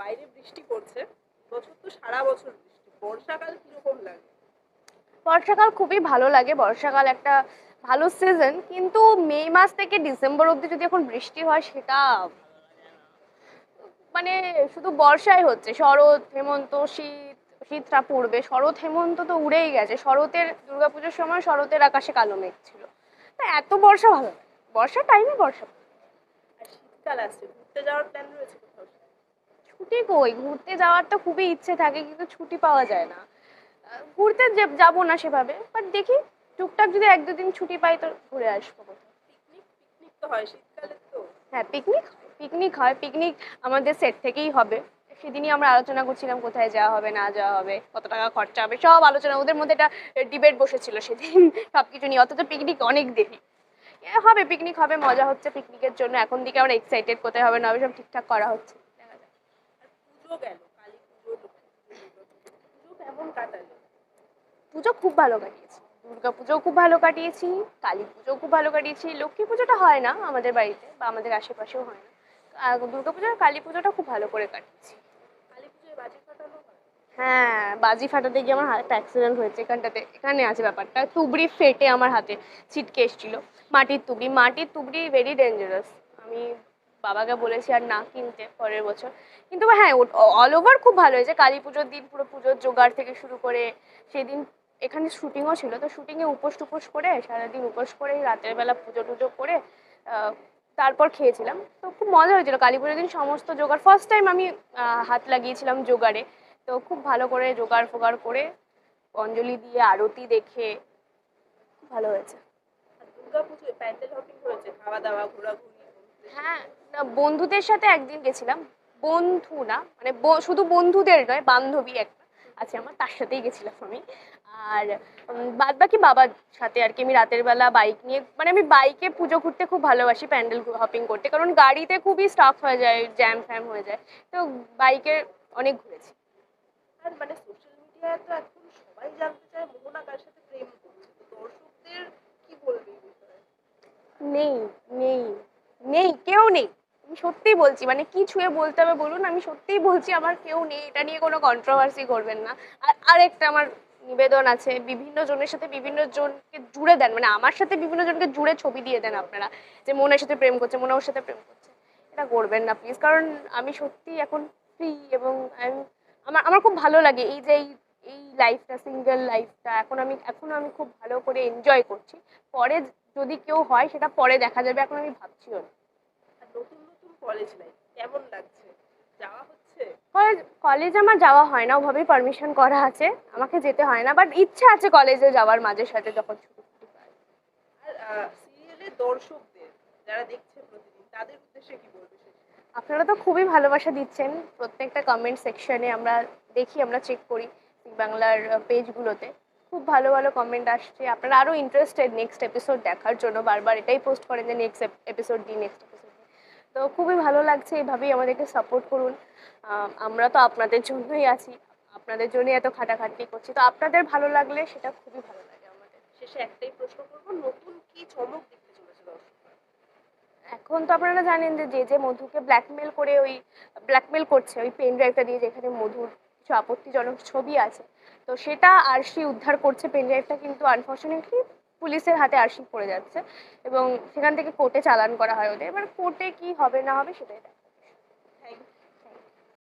বাইরে বৃষ্টি পড়ছে। বছর তো সারা বছর বৃষ্টি। বর্ষাকাল কীরকম লাগে? বর্ষাকাল খুবই ভালো লাগে। বর্ষাকাল একটা ভালো সিজন কিন্তু মে মাস থেকে ডিসেম্বর অবধি যদি এখন বৃষ্টি হয় সেটা মানে শুধু বর্ষাই হচ্ছে। শরৎ হেমন্ত শীত শীতটা পড়বে। শরৎ হেমন্ত তো উড়েই গেছে। শরতের দুর্গাপুজোর সময় শরতের আকাশে কালো মেঘ ছিল। তা এত বর্ষা ভালো বর্ষার টাইমে বর্ষা। শীতকাল আসছে। ঘুরতে যাওয়ার প্ল্যান রয়েছে ছুটি কই? ঘুরতে যাওয়ার তো খুবই ইচ্ছে থাকে কিন্তু ছুটি পাওয়া যায় না। ঘুরতে যাব না সেভাবে বাট দেখি টুকটাক যদি এক দুদিন ছুটি পাই তো ঘুরে আসব। পিকনিক পিকনিক তো হয় শীতকালে তো। হ্যাঁ পিকনিক পিকনিক হয় পিকনিক আমাদের সেট থেকেই হবে। সেদিনই আমরা আলোচনা করছিলাম কোথায় যাওয়া হবে না যাওয়া হবে কত টাকা খরচা হবে সব আলোচনা। ওদের মধ্যে একটা ডিবেট বসেছিল সেদিন সব কিছু নিয়ে অথচ পিকনিক অনেক দেরি। হবে পিকনিক হবে মজা হচ্ছে পিকনিকের জন্য। এখন দিকে আমরা এক্সাইটেড কোথায় হবে না হবে সব ঠিকঠাক করা হচ্ছে। পুজো গেল কালী পুজো পুজো পুজো। পুজো কেমন কাটালে? পুজো খুব ভালো কাটিয়েছি দুর্গা পুজোও খুব ভালো কাটিয়েছি কালী পুজোও খুব ভালো কাটিয়েছি লক্ষ্মী পুজোটা হয় না আমাদের বাড়িতে বা আমাদের আশেপাশেও হয় না। দুর্গা পুজো আর কালী পুজোটা খুব ভালো করে কাটিয়েছি। কালী পুজোয় বাজি ফাটানো হ্যাঁ? বাজি ফাটাতে গিয়ে আমার হাতে অ্যাক্সিডেন্ট হয়েছে এখানটাতে এখানে আছে ব্যাপারটা তুবড়ি ফেটে আমার হাতে ছিটকে এসেছিল। মাটির তুবড়ি মাটির তুবড়ি ভেরি ডেঞ্জারাস আমি বাবাকে বলেছি আর না কিনতে পরের বছর। কিন্তু হ্যাঁ অল ওভার খুব ভালো হয়েছে। কালী পুজোর দিন পুরো পুজোর জোগাড় থেকে শুরু করে সেদিন এখানে শুটিংও ছিল। তো শুটিংয়ে উপোস টুপোস করে, সারাদিন উপোস করে রাতের বেলা পুজো টুজো করে তারপর খেয়েছিলাম। তো খুব মজা হয়েছিল। কালী পুজোর দিন সমস্ত জোগাড় ফার্স্ট টাইম আমি হাত লাগিয়েছিলাম জোগাড়ে। তো খুব ভালো করে জোগাড় ফোগাড় করে অঞ্জলি দিয়ে, আরতি দেখে ভালো হয়েছে। প্যান্ডেল হপিং করেছে? খাওয়া দাওয়া, ঘোরাঘুরি। হ্যাঁ না বন্ধুদের সাথে একদিন গেছিলাম। বন্ধু না মানে শুধু বন্ধুদের নয় বান্ধবী একটা আছে আমার তার সাথেই গেছিলাম আমি। আর বাদ বাকি বাবার সাথে আর কি আমি রাতের বেলা বাইক নিয়ে মানে আমি বাইকে পুজো ঘুরতে খুব ভালোবাসি প্যান্ডেল হপিং করতে। কারণ গাড়িতে খুবই স্টাফ হয়ে যায় জ্যাম ফ্যাম হয়ে যায়। তো বাইকে অনেক ঘুরেছি। আর মানে সোশ্যাল মিডিয়ায় তো এখন সবাই জানতে চায় মোহনা কার সাথে প্রেম করছে? দর্শকদের কি বলবে নেই নেই। সত্যিই বলছি মানে কি ছুঁয়ে বলতে হবে বলুন, আমি সত্যিই বলছি আমার কেউ নেই, এটা নিয়ে কোনো কন্ট্রোভার্সি করবেন না। আর আরেকটা আমার নিবেদন আছে, বিভিন্ন জনের সাথে বিভিন্ন জনকে জুড়ে দেন মানে আমার সাথে বিভিন্ন জনকে জুড়ে ছবি দিয়ে দেন আপনারা, যে মনের সাথে প্রেম করছে, মনে ওর সাথে প্রেম করছে। এটা করবেন না প্লিজ কারণ আমি সত্যি এখন ফ্রি এবং আমি- আমার আমার খুব ভালো লাগে এই যে এই লাইফটা সিঙ্গেল লাইফটা এখন আমি এখন আমি খুব ভালো করে এনজয় করছি। পরে যদি কেউ হয়, সেটা পরে দেখা যাবে, এখন আমি ভাবছিও না। কলেজ লাইফ কেমন লাগছে? যাওয়া হচ্ছে? কলেজ কলেজ আমার যাওয়া হয় না ওভাবেই পারমিশন করা আছে। আমাকে যেতে হয় না বাট ইচ্ছা আছে কলেজে যাওয়ার মাঝে সাথে যখন ছুটি পাই। আর সিরিয়ালের দর্শকদের যারা দেখছে প্রতিদিন তাদের উদ্দেশ্যে কি বলবে আপনারা তো খুবই ভালোবাসা দিচ্ছেন। প্রত্যেকটা কমেন্ট সেকশনে আমরা দেখি আমরা চেক করি বাংলার পেজগুলোতে খুব ভালো ভালো কমেন্ট আসছে। আপনারা আরও ইন্টারেস্টেড নেক্সট এপিসোড দেখার জন্য বারবার এটাই পোস্ট করেন যে নেক্সট এপিসোড দিই নেক্সট তো খুবই ভালো লাগছে এইভাবেই আমাদেরকে সাপোর্ট করুন। আমরা তো আপনাদের জন্যই আছি, আপনাদের জন্যই এত খাটাখাটনি করছি। তো আপনাদের ভালো লাগলে সেটা খুবই ভালো লাগে আমাদের। শেষে একটাই প্রশ্ন করব, নতুন কি চমক দেখতে চলেছে এখন তো আপনারা জানেন যে যে যে মধুকে ব্ল্যাকমেল করে ওই ব্ল্যাকমেল করছে, ওই পেন ড্রাইভটা দিয়ে যেখানে মধুর কিছু আপত্তিজনক ছবি আছে। তো সেটা আরশি উদ্ধার করছে পেন ড্রাইভটা কিন্তু আনফর্চুনেটলি পুলিশের হাতে আর্শিক পড়ে যাচ্ছে এবং সেখান থেকে কোর্টে চালান করা হয় ওদের এবার কোর্টে কি হবে না হবে সেটাই।